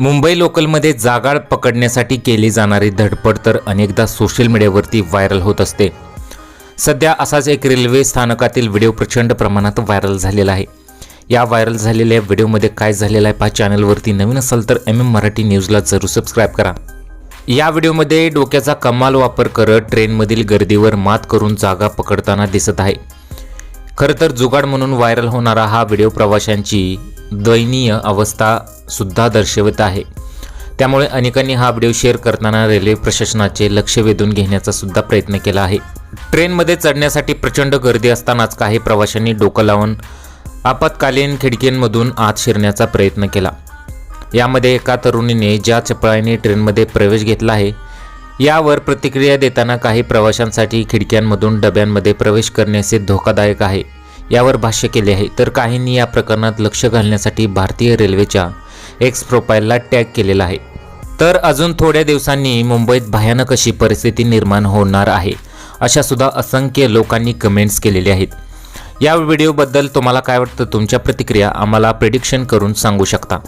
मुंबई लोकलमध्ये जागाळ पकडण्यासाठी केली जाणारी धडपड तर अनेकदा सोशल मीडियावरती व्हायरल होत असते. सध्या असाच एक रेल्वे स्थानकातील व्हिडिओ प्रचंड प्रमाणात व्हायरल झालेला आहे. या व्हायरल झालेल्या व्हिडिओमध्ये काय झालेलं आहे पहा चॅनलवरती नवीन असाल तर एम एम मराठी न्यूजला जरूर सबस्क्राईब करा. या व्हिडिओमध्ये डोक्याचा कमाल वापर करत ट्रेनमधील गर्दीवर मात करून जागा पकडताना दिसत आहे. खरं तर जुगाड म्हणून व्हायरल होणारा हा व्हिडिओ प्रवाशांची दयनीय अवस्था सुद्धा दर्शवत आहे. त्यामुळे अनेकांनी हा व्हिडिओ शेअर करताना रेल्वे प्रशासनाचे लक्ष वेधून घेण्याचा सुद्धा प्रयत्न केला आहे. ट्रेनमध्ये चढण्यासाठी प्रचंड गर्दी असतानाच काही प्रवाशांनी डोकं लावून आपत्कालीन खिडकींमधून आत शिरण्याचा प्रयत्न केला. यामध्ये एका तरुणीने ज्या चपळाईने ट्रेनमध्ये प्रवेश घेतला आहे यावर प्रतिक्रिया देताना काही प्रवाशांसाठी खिडक्यांमधून डब्यांमध्ये प्रवेश करण्याचे धोकादायक आहे. यावर भाष्य केले आहे. तर काहींनी या प्रकरणात लक्ष घालण्यासाठी भारतीय रेल्वेच्या एक्स प्रोफाईलला टॅग केलेला आहे. तर अजून थोड्या दिवसांनी मुंबईत भयानक अशी परिस्थिती निर्माण होणार आहे अशा सुद्धा असंख्य लोकांनी कमेंट्स केलेले आहेत. या व्हिडिओबद्दल तुम्हाला काय वाटतं? तुमच्या प्रतिक्रिया आम्हाला प्रिडिक्शन करून सांगू शकता.